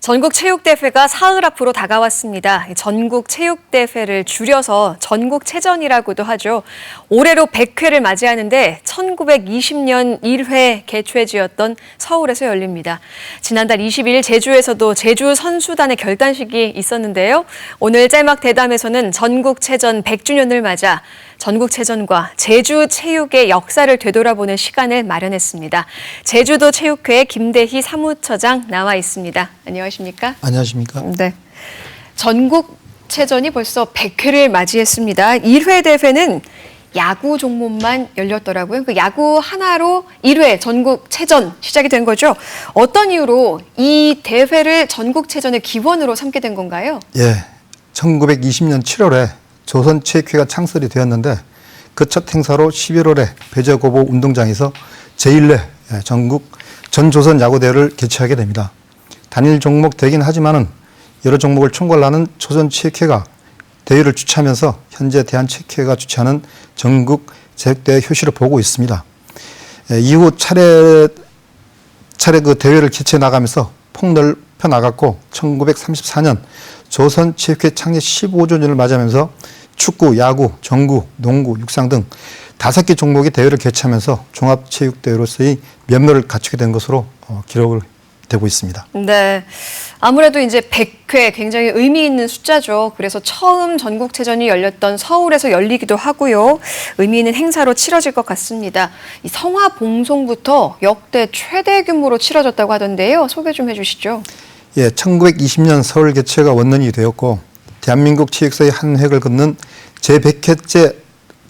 전국 체육대회가 사흘 앞으로 다가왔습니다. 전국 체육대회를 줄여서 전국체전이라고도 하죠. 올해로 100회를 맞이하는데 1920년 1회 개최지였던 서울에서 열립니다. 지난달 22일 제주에서도 제주 선수단의 결단식이 있었는데요. 오늘 짤막 대담에서는 전국체전 100주년을 맞아 전국체전과 제주 체육의 역사를 되돌아보는 시간을 마련했습니다. 제주도 체육회 김대희 사무처장 나와 있습니다. 안녕하십니까? 안녕하십니까? 네. 전국체전이 벌써 100회를 맞이했습니다. 1회 대회는 야구 종목만 열렸더라고요. 그 야구 하나로 1회 전국체전 시작이 된 거죠. 어떤 이유로 이 대회를 전국체전의 기원으로 삼게 된 건가요? 예, 1920년 7월에 조선 체육회가 창설이 되었는데 그 첫 행사로 11월에 배저고보 운동장에서 제1회 예, 전국 전조선 야구대회를 개최하게 됩니다. 단일 종목 되긴 하지만은 여러 종목을 총괄하는 조선 체육회가 대회를 주최하면서 현재 대한체육회가 주최하는 전국 체육대회 효시를 보고 있습니다. 예, 이후 차례 차례 그 대회를 개최해 나가면서 폭넓 혀 나갔고 1934년 조선 체육회 창립 15주년을 맞이하면서 축구, 야구, 정구, 농구, 육상 등 다섯 개 종목의 대회를 개최하면서 종합체육대회로서의 면모를 갖추게 된 것으로 어, 기록을 되고 있습니다. 네. 아무래도 이제 100회 굉장히 의미 있는 숫자죠. 그래서 처음 전국체전이 열렸던 서울에서 열리기도 하고요. 의미 있는 행사로 치러질 것 같습니다. 이 성화 봉송부터 역대 최대 규모로 치러졌다고 하던데요. 소개 좀 해주시죠. 예, 1920년 서울 개최가 원년이 되었고 대한민국 체육사의 한 획을 긋는 제100회째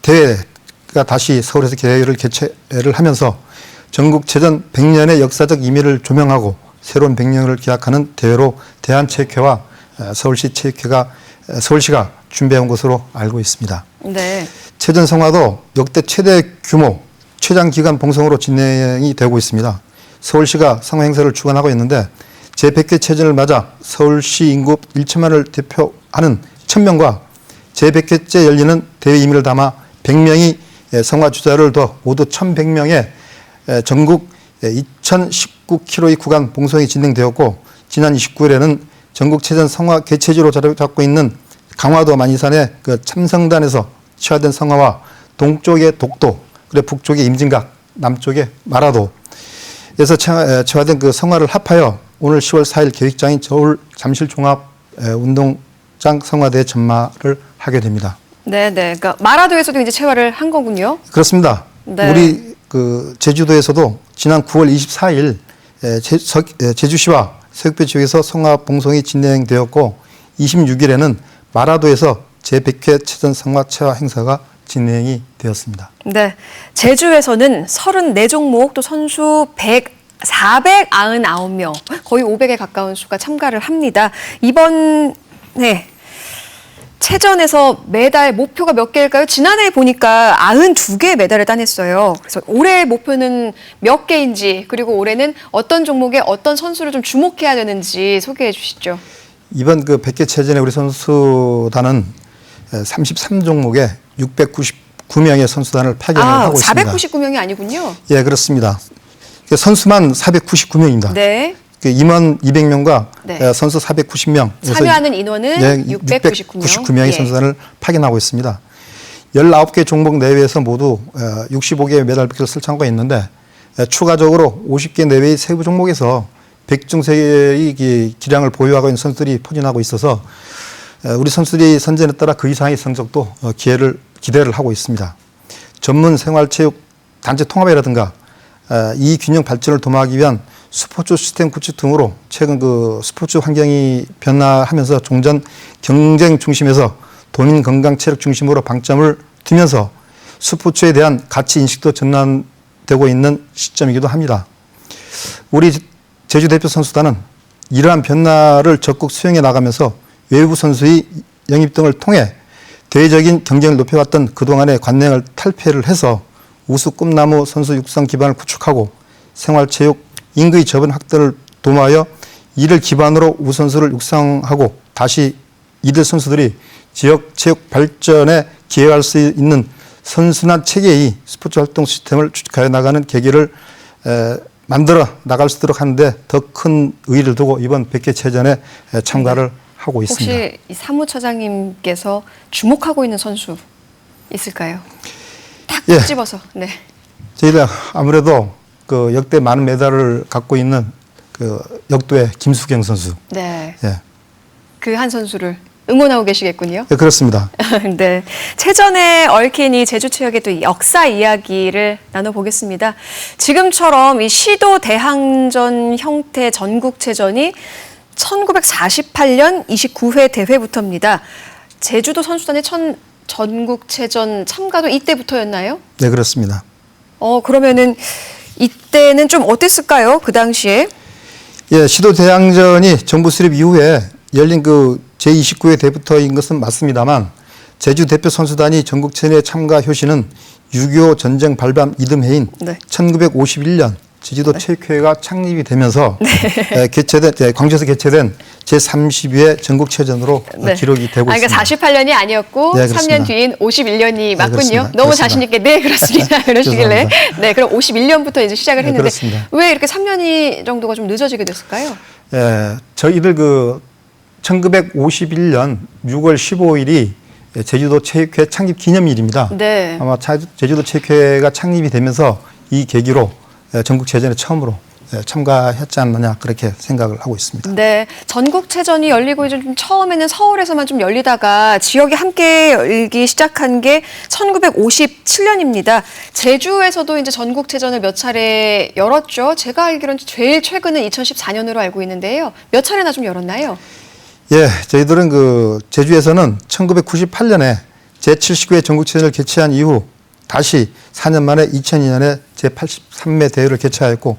대회가 다시 서울에서 대회를 개최를 하면서 전국 체전 100년의 역사적 의미를 조명하고 새로운 100년을 기약하는 대회로 대한체육회와 어, 서울시 체육회가 어, 서울시가 준비한 것으로 알고 있습니다. 네. 체전 성화도 역대 최대 규모 최장 기간 봉송으로 진행이 되고 있습니다. 서울시가 성화 행사를 주관하고 있는데 제100회 체전을 맞아 서울시 인구 1천만을 대표하는 1000명과 제100회째 열리는 대회 의미를 담아 100명이 성화 주자를 더 모두 1100명의 전국 2019km의 구간 봉송이 진행되었고 지난 29일에는 전국체전 성화 개최지로 자리 잡고 있는 강화도 만이산의 그 참성단에서 취하된 성화와 동쪽의 독도, 그리고 북쪽의 임진각, 남쪽의 마라도에서 취하된 그 성화를 합하여 오늘 10월 4일 계획장인 서울 잠실 종합 운동장 성화대 전마를 하게 됩니다. 네, 네. 그러니까 마라도에서도 이제 체화를 한 거군요. 그렇습니다. 네. 우리 그 제주도에서도 지난 9월 24일 제, 서, 제주시와 새벽배 지역에서 성화 봉송이 진행되었고 26일에는 마라도에서 제100회 체전 성화 체화 행사가 진행이 되었습니다. 네. 제주에서는 34종목 또 선수 100 499명, 거의 500에 가까운 수가 참가를 합니다. 이번 네. 체전에서 메달 목표가 몇 개일까요? 지난해 보니까 92개 메달을 따냈어요. 그래서 올해 목표는 몇 개인지 그리고 올해는 어떤 종목에 어떤 선수를 좀 주목해야 되는지 소개해 주시죠. 이번 그 100개 체전에 우리 선수단은 33종목에 699명의 선수단을 파견을 아, 하고 있습니다. 499명이 아니군요. 예, 그렇습니다. 선수만 499명입니다. 네. 그 임원 200명과 네. 선수 490명. 참여하는 인원은 네, 699명. 699명의 예. 선수단을 파견하고 있습니다. 19개 종목 내외에서 모두 65개의 메달부를 설정하고 있는데 추가적으로 50개 내외의 세부 종목에서 100중세의 기량을 보유하고 있는 선수들이 포진하고 있어서 우리 선수들이 선전에 따라 그 이상의 성적도 어, 기회를 기대를 하고 있습니다. 전문 생활체육 단체 통합이라든가 이 균형 발전을 도모하기 위한 스포츠 시스템 구축 등으로 최근 그 스포츠 환경이 변화하면서 종전 경쟁 중심에서 도민 건강 체력 중심으로 방점을 두면서 스포츠에 대한 가치 인식도 전환되고 있는 시점이기도 합니다. 우리 제주 대표 선수단은 이러한 변화를 적극 수행해 나가면서 외부 선수의 영입 등을 통해 대외적인 경쟁을 높여왔던 그동안의 관행을 탈피를 해서 우수 꿈나무 선수 육성 기반을 구축하고 생활체육 인구의 저변 확대를 도모하여 이를 기반으로 우선수를 육성하고 다시 이들 선수들이 지역 체육 발전에 기여할 수 있는 선순환 체계의 스포츠 활동 시스템을 구축하여 나가는 계기를 만들어 나갈 수 있도록 하는데 더 큰 의의를 두고 이번 100개 체전에 에, 참가를 하고 있습니다. 혹시 이 사무처장님께서 주목하고 있는 선수 있을까요? 탁 예. 집어서. 네. 저희들 아무래도 그 역대 많은 메달을 갖고 있는 그 역도의 김수경 선수. 네. 예. 그 한 선수를 응원하고 계시겠군요. 예, 그렇습니다. 네. 체전에 얽힌 이 제주 체육의 또 역사 이야기를 나눠보겠습니다. 지금처럼 이 시도 대항전 형태 전국체전이 1948년 29회 대회부터입니다. 제주도 선수단의 천 전국체전 참가도 이때부터였나요? 네, 그렇습니다. 어, 그러면은 이때는 좀 어땠을까요? 그 당시에? 예, 시도 대항전이 정부 수립 이후에 열린 그 제29회 대부터인 것은 맞습니다만 제주 대표 선수단이 전국체전에 참가 효시는 6.25 전쟁 발발 이듬해인 네. 1951년 제주도 체육회가 창립이 되면서 에, 개최된 예, 광주에서 개최된 제 32회 전국 체전으로 어, 기록이 되고 아, 그러니까 있습니다. 48년이 아니었고 네, 3년 그렇습니다. 뒤인 51년이 맞군요. 그렇습니다. 너무. 자신 있게 네 그렇습니다. 그러시길래. 네 그럼 51년부터 이제 시작을 네, 했는데 그렇습니다. 왜 이렇게 3년이 정도가 좀 늦어지게 됐을까요? 예, 저희들 그 1951년 6월 15일이 제주도 체육회 창립 기념일입니다. 네. 아마 차- 제주도 체육회가 창립이 되면서 이 계기로 예, 전국체전에 처음으로 예, 참가했지 않느냐 그렇게 생각을 하고 있습니다. 네, 전국체전이 열리고 이제 좀 처음에는 서울에서만 좀 열리다가 지역이 함께 열기 시작한 게 1957년입니다. 제주에서도 이제 전국체전을 몇 차례 열었죠. 제가 알기로는 제일 최근은 2014년으로 알고 있는데요. 몇 차례나 좀 열었나요? 예, 저희들은 그 제주에서는 1998년에 제79회 전국체전을 개최한 이후 다시 4년 만에 2002년에 제83회 대회를 개최하였고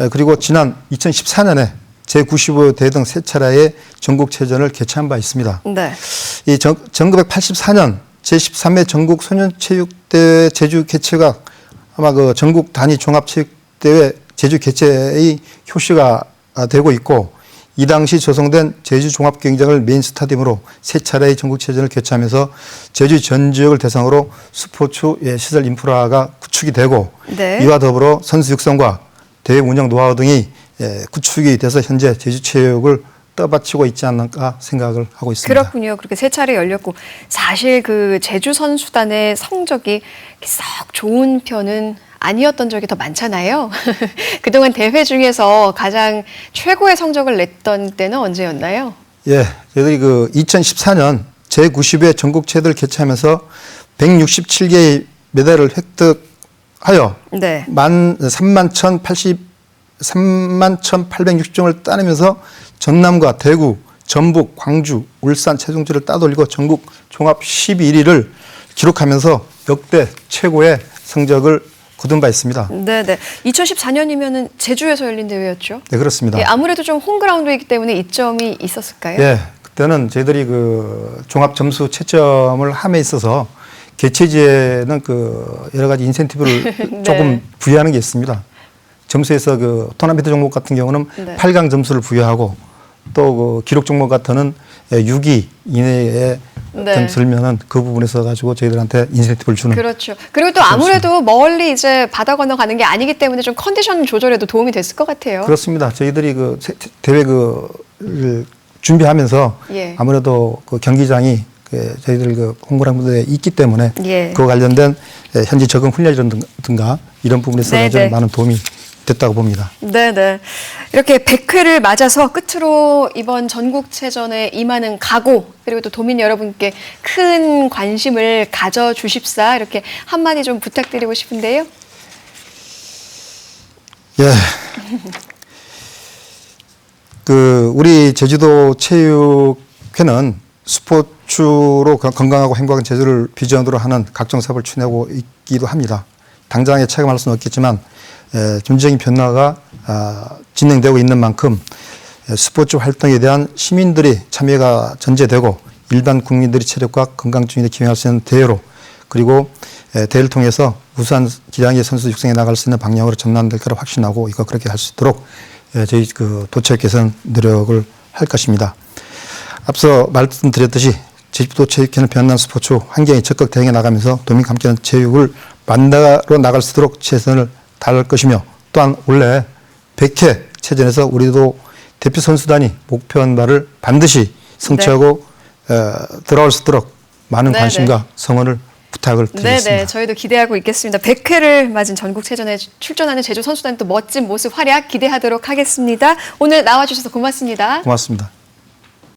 에, 그리고 지난 2014년에 제95회 대회 등세 차례의 전국체전을 개최한 바 있습니다. 네. 이 전, 1984년 제13회 전국 소년체육대회 제주 개최가 아마 그 전국 단위 종합체육대회 제주 개최의 효시가 아, 되고 있고 이 당시 조성된 제주 종합경기장을 메인 스타디움으로 세 차례의 전국체전을 개최하면서 제주 전 지역을 대상으로 스포츠 예, 시설 인프라가 구축이 되고 네. 이와 더불어 선수 육성과 대회 운영 노하우 등이 예, 구축이 돼서 현재 제주 체육을 떠받치고 있지 않을까 생각을 하고 있습니다. 그렇군요. 그렇게 세 차례 열렸고 사실 그 제주 선수단의 성적이 썩 좋은 편은 아니었던 적이 더 많잖아요. 그동안 대회 중에서 가장 최고의 성적을 냈던 때는 언제였나요? 예, 저희들이 그 2014년 제90회 전국 체대를 개최하면서 167개의 메달을 획득하여 네. 만 3만 1,080 3만 1,860점을 따내면서 전남과 대구, 전북, 광주, 울산 최종지를 따돌리고 전국 종합 11위를 기록하면서 역대 최고의 성적을 거둔 바 있습니다. 네네. 2014년이면은 제주에서 열린 대회였죠. 네, 그렇습니다. 예, 아무래도 좀 홈그라운드이기 때문에 이점이 있었을까요? 예, 그때는 저희들이 그 종합 점수 채점을 함에 있어서 개최지에는 그 여러 가지 인센티브를 네. 조금 부여하는 게 있습니다. 점수에서 그 토너먼트 종목 같은 경우는 네. 8강 점수를 부여하고 또 그 기록 종목 같은 6위 이내에 네. 점수면은 그 부분에서 가지고 저희들한테 인센티브를 주는 그렇죠. 그리고 또 아무래도 멀리 이제 바다 건너 가는 게 아니기 때문에 좀 컨디션 조절에도 도움이 됐을 것 같아요. 그렇습니다. 저희들이 그 세- 대회 그를 준비하면서 예. 아무래도 그 경기장이 그 저희들 그 홍보랑 부대에 있기 때문에 예. 그 관련된 에, 현지 적응 훈련이라든가 이런 부분에서 네, 아주 네. 많은 도움이 됐다고 봅니다. 네네. 이렇게 100회를 맞아서 끝으로 이번 전국체전에 임하는 각오, 그리고 또 도민 여러분께 큰 관심을 가져주십사, 이렇게 한마디 좀 부탁드리고 싶은데요. 예. 그 우리 제주도 체육회는 스포츠로 건- 건강하고 행복한 제주를 비전으로 하는 각종 사업을 추진하고 있기도 합니다. 당장에 체감할 수는 없겠지만 에, 점진적인 변화가 아, 진행되고 있는 만큼 에, 스포츠 활동에 대한 시민들이 참여가 전제되고 일반 국민들이 체력과 건강 중에 기여할 수 있는 대회로 그리고 에, 대회를 통해서 우수한 기량의 선수 육성에 나갈 수 있는 방향으로 전환될 거라 확신하고 이거 그렇게 할 수 있도록 에, 저희 그 도체육에서는 노력을 할 것입니다. 앞서 말씀드렸듯이 제주도 체육회는 변한 스포츠 환경에 적극 대응해 나가면서 도민과 함께하는 체육을 만나러 나갈 수 있도록 최선을 다할 것이며 또한 올해 100회 체전에서 우리도 대표 선수단이 목표한 바를 반드시 성취하고 어, 돌아올 수 있도록 많은 네, 관심과 성원을 부탁을 드리겠습니다. 네네, 저희도 기대하고 있겠습니다. 100회를 맞은 전국체전에 출전하는 제주 선수단 또 멋진 모습 활약 기대하도록 하겠습니다. 오늘 나와주셔서 고맙습니다. 고맙습니다.